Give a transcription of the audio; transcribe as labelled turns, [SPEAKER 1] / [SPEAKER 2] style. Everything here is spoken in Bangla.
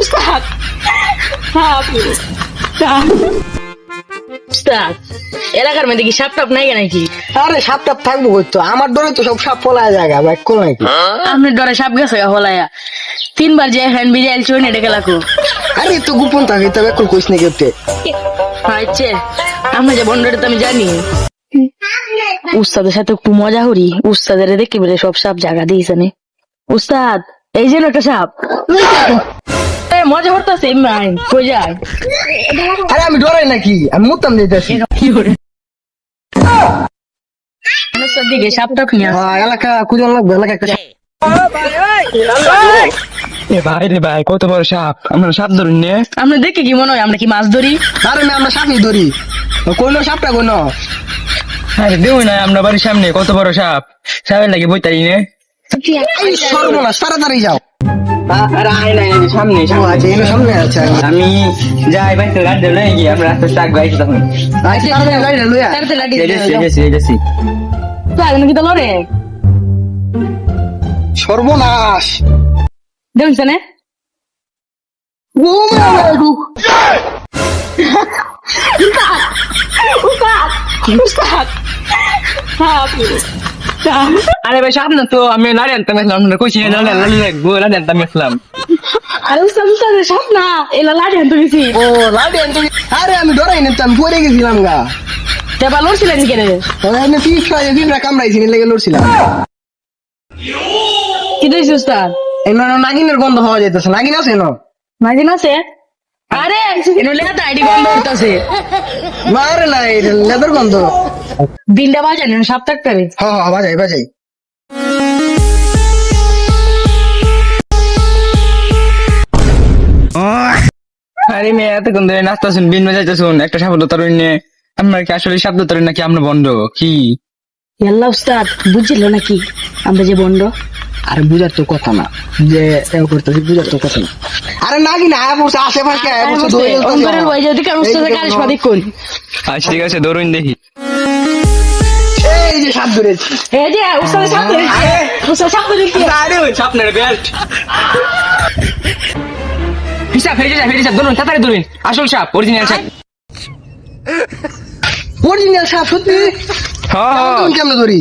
[SPEAKER 1] Stop! Stop! Stop! এলাকার মধ্যে কি সাপ টাপ নাই নাকি
[SPEAKER 2] আরে সাপ টাপ থাকব আমার ডরে তো সব সাপ পলায় জায়গা বা কোন নাকি
[SPEAKER 1] আপনি ডরে সাপ গেছে হলায়া তিনবার যে হ্যান্ড বিরিয়াল চুই নেটে গেলাকো
[SPEAKER 2] আরে তো গোপন থাকে তবে এখন কইস নাকি
[SPEAKER 1] আচ্ছা আমরা যে বন্ধটা তো আমি জানি উস্তাদের সাথে একটু মজা করি। উস্তাদের দেখে বলে সব সাপ জায়গা দিয়েছে নে উস্তাদ এই যে একটা সাপ। মজা করতেছে এমনি কই যায়?
[SPEAKER 2] আরে আমি ডরাই নাকি? আমি মুতাম দিতেছি
[SPEAKER 1] কি করে? দিকে সাপ নিয়ে
[SPEAKER 2] হ্যাঁ, এলাকা কুজন লাগবে এলাকা একটা সাপ-
[SPEAKER 3] এ ভাই রে ভাই কত বড় সাপ। আমরা সাপ ধরুন নে।
[SPEAKER 1] আমরা দেখে কি মনে হয় আমরা কি মাছ ধরি?
[SPEAKER 2] আরে না আমরা সাপই ধরি। কোন সাপটা কোন
[SPEAKER 3] আরে দেও না আমরা বাড়ির সামনে কত বড় সাপ। সাপের লাগে বইতারি নে।
[SPEAKER 2] এই সর্বনাশ তাড়াতাড়ি যাও।
[SPEAKER 3] আমি যাই ভাই তো গাড়ি লয়ে গিয়ে আমরা রাস্তা চাক গাইছি তখন
[SPEAKER 2] তাড়াতাড়ি
[SPEAKER 3] আরে ভাই না তো আমি লাড়ি আনতাম আমরা কইছি লাড়ি লাড়ি লাগবো লাড়ি আনতাম আসলাম
[SPEAKER 1] আরে উস্তাদ উস্তাদ সাপ না এলা লাঠি আনতে গেছি।
[SPEAKER 2] ও লাডি আনতে আরে আমি ডরাই না আমি পড়ে গেছিলাম গা।
[SPEAKER 1] তেবা লড়ছিলেন কেন?
[SPEAKER 2] আমি ফিস খাই দিন কামড়াইছি লেগে লড়ছিলাম।
[SPEAKER 1] কি দিয়েছি উস্তাদ?
[SPEAKER 2] এই না নাগিনের গন্ধ হওয়া যাইতেছে নাগিন আছে না
[SPEAKER 1] মাঝে আছে? আরে আইডি বন্ধ
[SPEAKER 2] না না এটা লেদার গন্ধ
[SPEAKER 1] দিনটা থাকতে
[SPEAKER 2] হ্যাঁ হ্যাঁ বাজাই বাজাই।
[SPEAKER 3] আরে মেয়ে এতক্ষণ ধরে নাস্তা শুন বিন বাজাইতে শুন একটা সাপ ধরুন নে আমরা কি আসলে ধরেন নাকি আমরা বন্ধ? কি?
[SPEAKER 1] আল্লাহ উস্তাদ বুঝছিল নাকি আমরা যে বন্ড
[SPEAKER 2] আরে বুঝার তো কথা না। যে এও করতেছি বুঝার তো কথা না। আরে নাগিন আয়া পড়ছে আশেপাশে আয়া পড়ছে দৌড়ে
[SPEAKER 1] অন্তরের ওই যদি কারণ উস্তাদের কারিশ পাদি কোন।
[SPEAKER 3] আচ্ছা ঠিক আছে ধরুন দেখি।
[SPEAKER 2] এই যে সাপ ধরেছি।
[SPEAKER 1] এই যে সাপ ধরেছে। উস্তাদ সাপ ধরেছে।
[SPEAKER 3] আরে ওই সাপনের বেল্ট হিসাব ফেটে যায় ফেটে যায় ধরুন তাড়াতাড়ি ধরুন। আসল সাপ অরিজিনাল সাপ।
[SPEAKER 2] অরিজিনাল সাপ সত্যি?
[SPEAKER 3] হ্যাঁ হ্যাঁ।
[SPEAKER 2] কেমন ধরি?